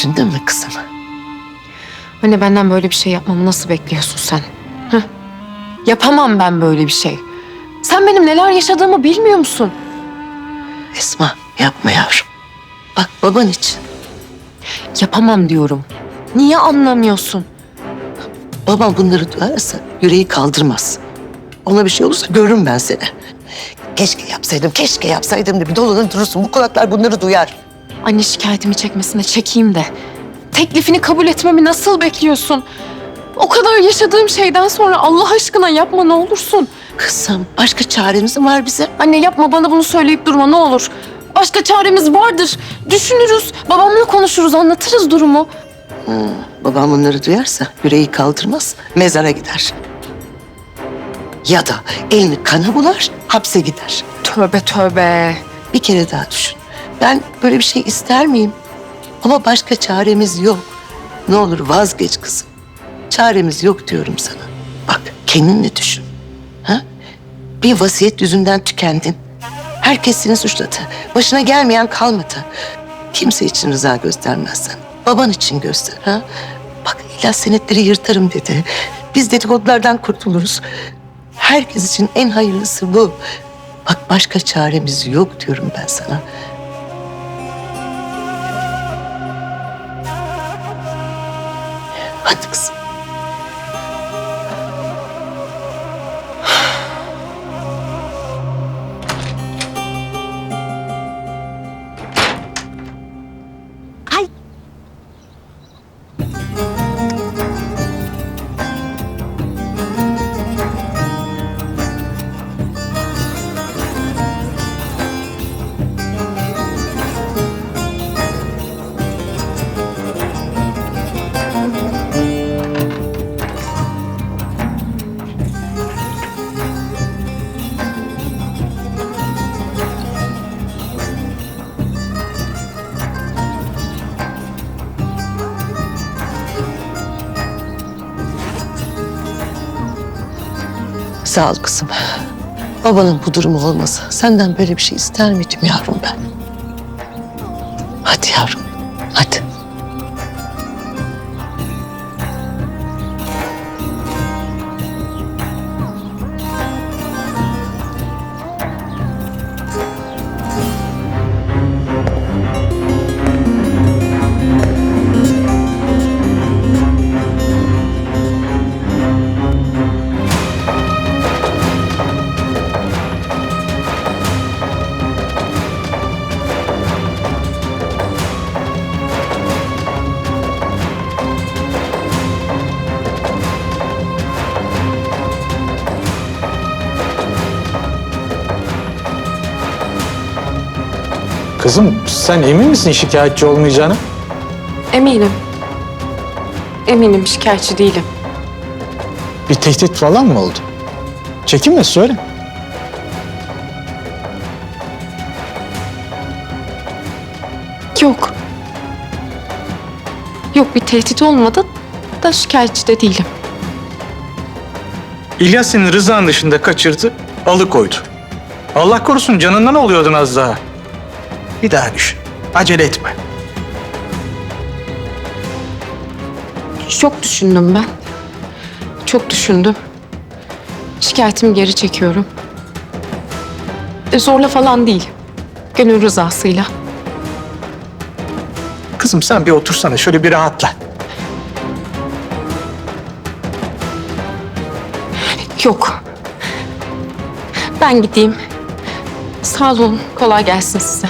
Düşündün mü kızım? Anne benden böyle bir şey yapmamı nasıl bekliyorsun sen? Hı? Yapamam ben böyle bir şey. Sen benim neler yaşadığımı bilmiyor musun? Esma yapma yavrum. Bak baban için. Yapamam diyorum. Niye anlamıyorsun? Babam bunları duyarsa yüreği kaldırmaz. Ona bir şey olursa görürüm ben seni. Keşke yapsaydım, keşke yapsaydım da bir dolanır durursun. Bu kulaklar bunları duyar. Anne şikayetimi çekmesine çekeyim de. Teklifini kabul etmemi nasıl bekliyorsun? O kadar yaşadığım şeyden sonra Allah aşkına yapma ne olursun. Kızım başka çaremiz mi var bizim? Anne yapma bana bunu söyleyip durma ne olur. Başka çaremiz vardır. Düşünürüz. Babamla konuşuruz, anlatırız durumu. Babam bunları duyarsa yüreği kaldırmaz, mezara gider. Ya da elini kana bular, hapse gider. Tövbe tövbe. Bir kere daha düşün. Ben böyle bir şey ister miyim? Ama başka çaremiz yok. Ne olur vazgeç kızım. Çaremiz yok diyorum sana. Bak kendinle düşün. Ha? Bir vasiyet yüzünden tükendin. Herkes seni suçladı. Başına gelmeyen kalmadı. Kimse için rıza göstermezsen. Baban için göster. Ha? Bak ilah senetleri yırtarım dedi. Biz dedikodulardan kurtuluruz. Herkes için en hayırlısı bu. Bak başka çaremiz yok diyorum ben sana. Hadi kızım. Sağ ol kızım. Babanın bu durumu olmasa senden böyle bir şey ister miydim yavrum ben? Hadi yavrum, hadi. Kızım sen emin misin şikayetçi olmayacağını? Eminim. Eminim şikayetçi değilim. Bir tehdit falan mı oldu? Çekinme söyle. Yok. Yok bir tehdit olmadı da şikayetçi de değilim. İlyas seni rızan dışında kaçırdı, alıkoydu. Allah korusun canından oluyordun az daha. Bir daha düşün. Acele etme. Çok düşündüm ben. Çok düşündüm. Şikayetimi geri çekiyorum. E, zorla falan değil. Gönül rızasıyla. Kızım sen bir otursana şöyle bir rahatla. Yok. Ben gideyim. Sağ olun. Kolay gelsin size.